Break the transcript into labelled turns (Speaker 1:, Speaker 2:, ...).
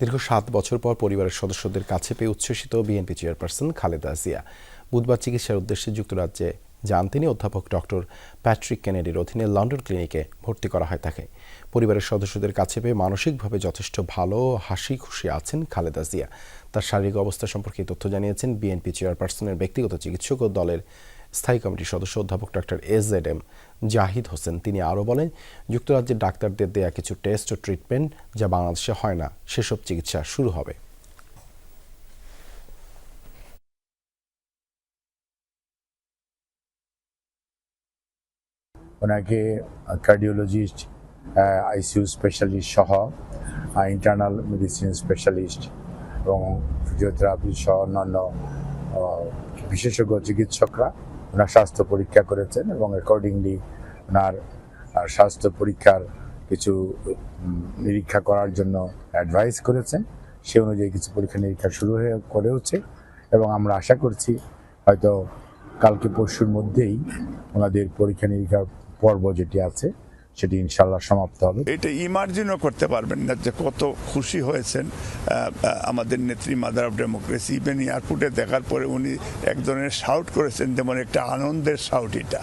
Speaker 1: দীর্ঘ সাত বছর পর পরিবারের সদস্যদের কাছে পেয়ে উচ্ছ্বসিত বিএনপি চেয়ারপারসন খালেদা জিয়া। বুধবার চিকিৎসার উদ্দেশ্যে যুক্তরাজ্যে যান তিনি অধ্যাপক ডক্টর প্যাট্রিক কেনেডির অধীনে লন্ডন ক্লিনিকে ভর্তি করা হয় তাকে। পরিবারের সদস্যদের কাছে পেয়ে মানসিকভাবে যথেষ্ট ভালো হাসি খুশি আছেন খালেদা জিয়া। তার শারীরিক অবস্থা সম্পর্কে তথ্য জানিয়েছেন বিএনপি চেয়ারপারসনের ব্যক্তিগত চিকিৎসক ও দলের স্থায়ী কমিটির সদস্য অধ্যাপক doctor S Z M Zahid Hossain. তিনি আরও বলেন, যুক্তরাজ্যের ডাক্তারদের দেয়া কিছু টেস্ট ও ট্রিটমেন্ট যা বাংলাদেশে হয় না, সেসব চিকিৎসা শুরু হবে।
Speaker 2: ওনাকে কার্ডিওলজিস্ট আইসিইউ স্পেশালিস্ট সহ ইন্টারনাল মেডিসিন স্পেশালিস্ট এবং ফিজিওথেরাপি সহ অন্যান্য বিশেষজ্ঞ চিকিৎসকরা ওনার স্বাস্থ্য পরীক্ষা করেছেন এবং অ্যাকর্ডিংলি ওনার স্বাস্থ্য পরীক্ষার কিছু নিরীক্ষা করার জন্য অ্যাডভাইস করেছেন। সে অনুযায়ী কিছু পরীক্ষা নিরীক্ষা শুরু হয়ে করেওছে এবং আমরা আশা করছি হয়তো কালকে পরশুর মধ্যেই ওনাদের পরীক্ষা নিরীক্ষার পর্ব যেটি আছে সেটি ইনশাল্লাহ সমাপ্ত হবে।
Speaker 3: এটা ইমার্জিনও করতে পারবেন না যে কত খুশি হয়েছেন আমাদের নেত্রী মাদার অফ ডেমোক্রেসি ইভেন এয়ারপোর্টে দেখার পরে উনি এক ধরনের শাউট করেছেন যেমন একটা আনন্দের শাউট এটা।